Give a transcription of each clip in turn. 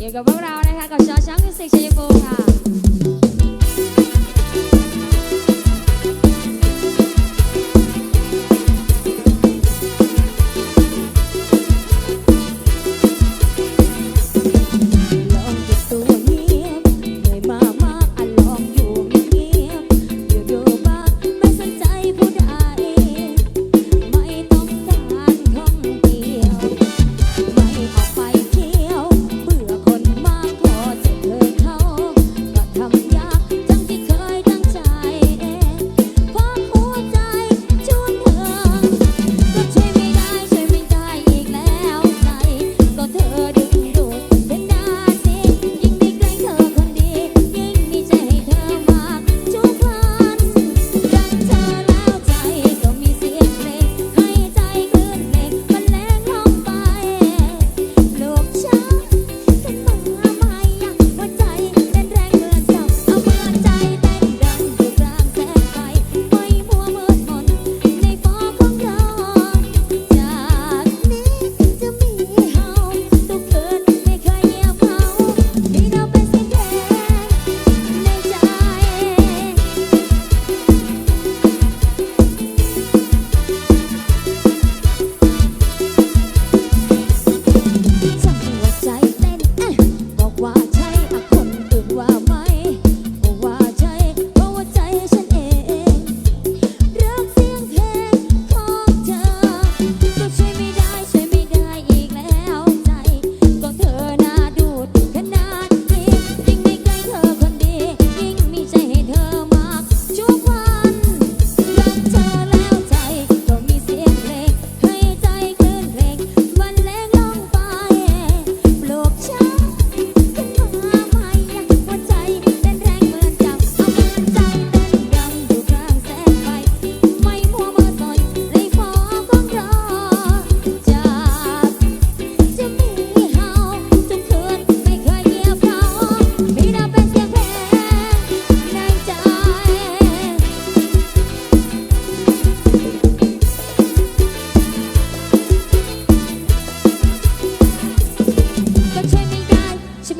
อยู่กับพวกเรานะคะกับชอช้างมิวสิกชัยภูมิค่ะ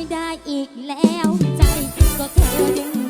ไม่ได้อีกแล้วใจก็เธอดึง